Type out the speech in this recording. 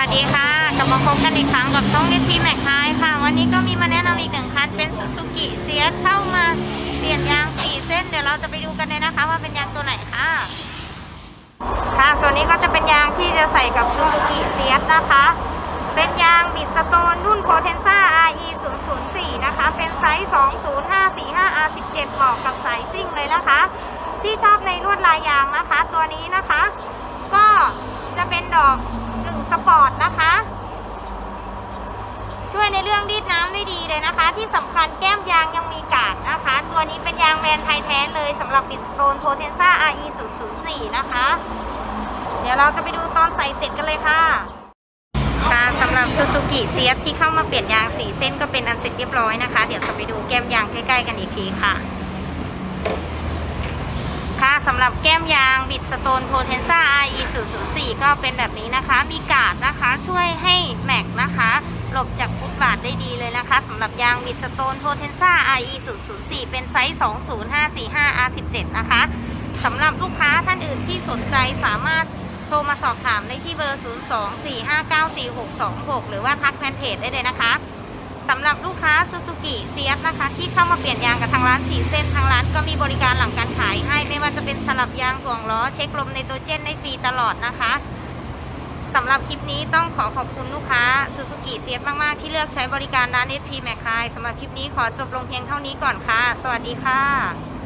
วัสดีค่ะ กลับมาพบกันอีกครั้งกับช่องเอทีแม็กไฮค่ะ วันนี้ก็มีมาแนะนำอีกหนึ่งคันเป็น Suzuki เซียเข้ามาเปลี่ยนยาง4เส้น เดี๋ยวเราจะไปดูกันเลยนะคะ ว่าเป็นยางตัวไหนค่ะ ค่ะ ส่วนนี้ก็จะเป็นยางที่จะใส่กับ Suzuki เซียนะคะ เป็นยางบิดสโตนรุ่น Potenza RE 004นะคะ เป็นไซส์ 20545 R17 เหมาะกับสายซิ่งเลยนะคะ ที่ชอบในลวดลายยางนะคะ ตัวนี้นะคะ ก็จะเป็นดอกกึ่งสปอร์ตนะคะ ช่วยในเรื่องรีดน้ำได้ดีเลย นะคะ ที่สำคัญแก้มยางยังมีกาดนะคะ ตัวนี้เป็นยางแมนไทยแท้เลยสำหรับบิดสโตนโพเทนซ่า RE 004นะคะ เดี๋ยวเราจะไปดูตอนใส่เสร็จกันเลยค่ะ ค่ะสำหรับ Suzuki c f ที่เข้ามาเปลี่ยนยาง4เส้นก็เป็นอันเสร็จเรียบร้อยนะคะ เดี๋ยวจะไปดูแก้มยางใกล้ๆกันอีกทีค่ะค่ะสำหรับแก้มยางบิดสโตนโพเทนซ่า RE 004ก็เป็นแบบนี้นะคะ มีกาดนะคะช่วยให้แม็กนะคะ หลบจาก บาทได้ดีเลยนะคะสำหรับยางบิดสโตนโพเทนซ่า RE 004เป็นไซส์ 20545 R17 นะคะสำหรับลูกค้าท่านอื่นที่สนใจสามารถโทรมาสอบถามได้ที่เบอร์ 024594626 หรือว่าทักแฟนเพจได้เลยนะคะสำหรับลูกค้า Suzuki เซียสนะคะ ที่เข้ามาเปลี่ยนยางกับทางร้านสีเส้นทางร้านก็มีบริการหลังการขายให้ไม่ว่าจะเป็นสลับยางถ่วงล้อเช็คลมไนโตรเจนได้ฟรีตลอดนะคะ สำหรับคลิปนี้ต้องขอขอบคุณลูกค้าซูซูกิเซียสมาก ๆ ที่เลือกใช้บริการร้าน SP แมคคายสำหรับคลิปนี้ขอจบลงเพียงเท่านี้ก่อนค่ะ สวัสดีค่ะ